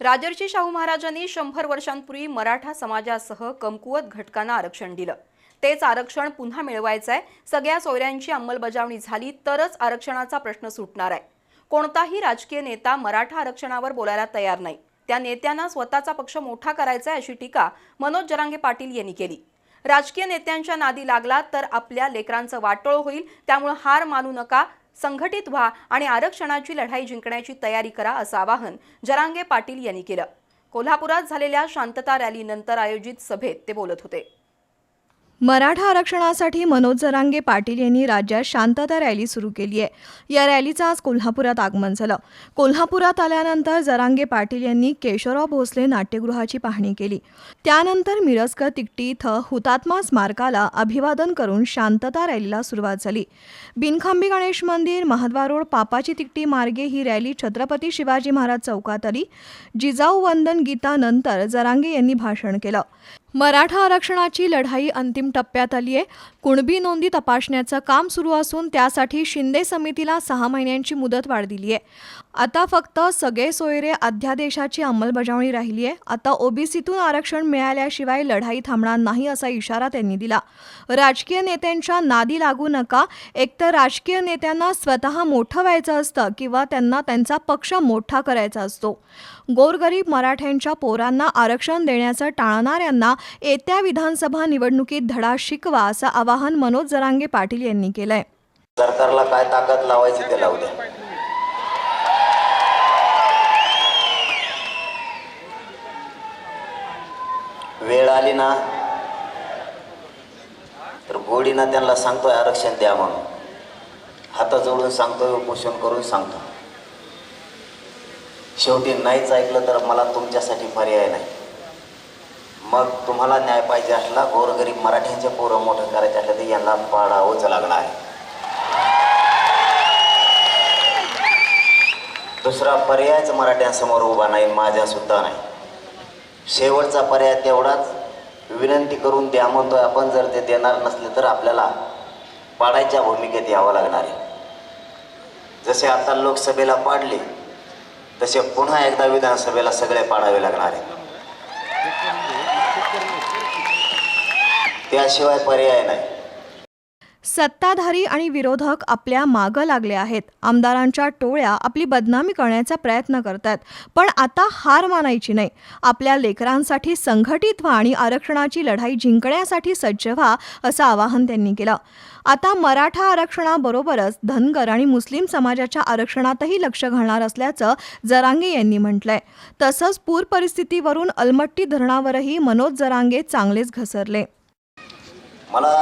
राजर्षी शाहू महाराजांनी शंभर वर्षांपूर्वी मराठा समाजासह कमकुवत घटकांना आरक्षण दिलं. तेच आरक्षण पुन्हा मिळवायचं आहे सगळ्या सोयऱ्यांची अंमलबजावणी झाली तरच आरक्षणाचा प्रश्न सुटणार आहे. कोणताही राजकीय नेता मराठा आरक्षणावर बोलायला तयार नाही. त्या नेत्यांना स्वतःचा पक्ष मोठा करायचा आहे अशी टीका मनोज जरांगे पाटील यांनी केली. राजकीय नेत्यांच्या नादी लागला तर आपल्या लेकरांचं वाटोळ होईल. त्यामुळे हार मानू नका. संघटित व्हा आणि आरक्षणाची लढाई जिंकण्याची तयारी करा असं आवाहन जरांगे पाटील यांनी केलं. कोल्हापुरात झालेल्या शांतता रॅलीनंतर आयोजित सभेत ते बोलत होते. मराठा आरक्षणासाठी मनोज जरांगे पाटील यांनी राज्यात शांतता रॅली सुरू केली आहे. या रॅलीचं आज कोल्हापुरात आगमन झालं. कोल्हापुरात आल्यानंतर जरांगे पाटील यांनी केशवराव भोसले नाट्यगृहाची पाहणी केली. त्यानंतर मिरजकर तिकटी इथं हुतात्मा स्मारकाला अभिवादन करून शांतता रॅलीला सुरुवात झाली. बिनखांबी गणेश मंदिर महाद्वार रोड पापाची तिकटी मार्गे ही रॅली छत्रपती शिवाजी महाराज चौकात आली. जिजाऊ वंदन गीतानंतर जरांगे यांनी भाषण केलं. मराठा आरक्षणाची लढाई अंतिम टप्प्यात आली आहे. कुणबी नोंदी तपासण्याचं काम सुरू असून त्यासाठी शिंदे समितीला सहा महिन्यांची मुदत वाढ दिली आहे. आता फक्त सगळे सोयरे अध्यादेशाची अंमलबजावणी राहिली आहे आता ओबीसीतून आरक्षण मिळाल्याशिवाय लढाई थांबणार नाही असा इशारा त्यांनी दिला. राजकीय नेत्यांच्या नादी लागू नका. एकतर राजकीय नेत्यांना स्वतः मोठं व्हायचं असतं किंवा त्यांना त्यांचा पक्ष मोठा करायचा असतो. गोरगरीब मराठ्यांच्या पोरांना आरक्षण देण्याचं टाळणाऱ्यांना येत्या विधानसभा निवडणुकीत धडा शिकवा असं आवाहन मनोज जरांगे पाटील यांनी केलंय. सरकारला काय ताकद लावायची ते लावू द्या. वेळ आली ना तर गोडीनं त्यांना सांगतोय आरक्षण द्या म्हणून. हात जोडून सांगतोय उपोषण करून सांगतो शेवटी नाहीच ऐकलं तर मला तुमच्यासाठी पर्याय नाही. मग तुम्हाला न्याय पाहिजे असला गोरगरीब मराठ्यांचे पोरं मोठं करायचे असलं तर यांना पाडावंच लागणार आहे. दुसरा पर्यायच मराठ्यांसमोर उभा नाही माझ्यासुद्धा नाही. शेवटचा पर्याय तेवढाच विनंती करून द्या. म्हणतोय आपण जर ते देणार नसले तर आपल्याला पाडायच्या भूमिकेत यावं लागणार आहे. जसे आता लोकसभेला पाडले तसे पुन्हा एकदा विधानसभेला सगळे पाडावे लागणार आहे. त्याशिवाय पर्याय नाही. सत्ताधारी आणि विरोधक आपल्या मागं लागले आहेत. आमदारांच्या टोळ्या आपली बदनामी करण्याचा प्रयत्न करतात पण आता हार मानायची नाही. आपल्या लेकरांसाठी संघटित व्हा आणि आरक्षणाची लढाई जिंकण्यासाठी सज्ज व्हा असं आवाहन त्यांनी केलं. आता मराठा आरक्षणाबरोबरच धनगर आणि मुस्लिम समाजाच्या आरक्षणातही लक्ष घालणार असल्याचं जरांगे यांनी म्हटलंय. तसंच पूर परिस्थितीवरून अलमट्टी धरणावरही मनोज जरांगे चांगलेच घसरले. मला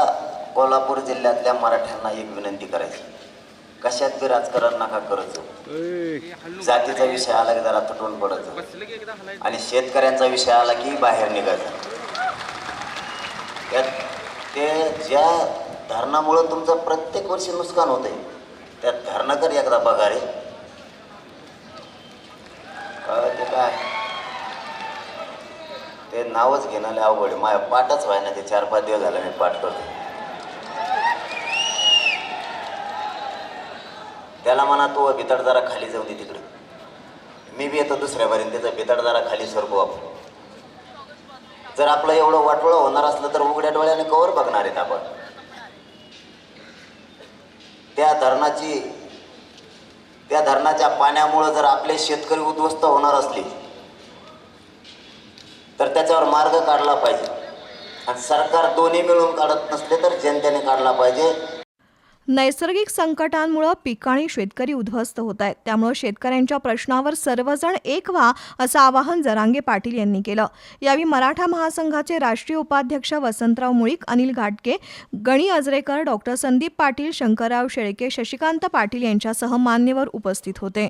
कोल्हापूर जिल्ह्यातल्या मराठ्यांना एक विनंती करायची. कशात बी राजकारण नका करत जातीचा विषय आला की जरा तुटून पडत. आणि शेतकऱ्यांचा विषय आला की बाहेर निघायचं. त्यात ते ज्या धरणामुळं तुमचं प्रत्येक वर्षी नुकसान होतंय त्या धरणाकर एकदा बघा रे. ते काय? ते नावच घेणं लय अवघड आहे. माझ्या पाठच व्हाय ना ते चार पाच दिवस झाले मी पाठ करतो त्याला म्हणा तो बितड जरा खाली जाऊ दे तिकडे. मी बी येतो दुसऱ्या बारीन त्याचा बितडदारा जरा खाली सरकू आपण. जर आपलं एवढं वाटोळं होणार असलं तर उघड्या डोळ्याने कवर बघणार आहेत आपण. त्या धरणाची त्या धरणाच्या पाण्यामुळं जर आपले शेतकरी उद्ध्वस्त होणार असले तर त्याच्यावर मार्ग काढला पाहिजे. आणि सरकार दोन्ही मिळून काढत नसले तर जनतेने काढला पाहिजे. नैसर्गिक संकटांमुळे पिकं आणि शेतकरी उद्ध्वस्त होत आहेत त्यामुळे शेतकऱ्यांच्या प्रश्नावर सर्वजण एक व्हा असं आवाहन जरांगे पाटील यांनी केलं. यावेळी मराठा महासंघाचे राष्ट्रीय उपाध्यक्ष वसंतराव मुळीक अनिल घाटके गणी अजरेकर डॉक्टर संदीप पाटील शंकरराव शेळके शशिकांत पाटील यांच्यासह मान्यवर उपस्थित होते.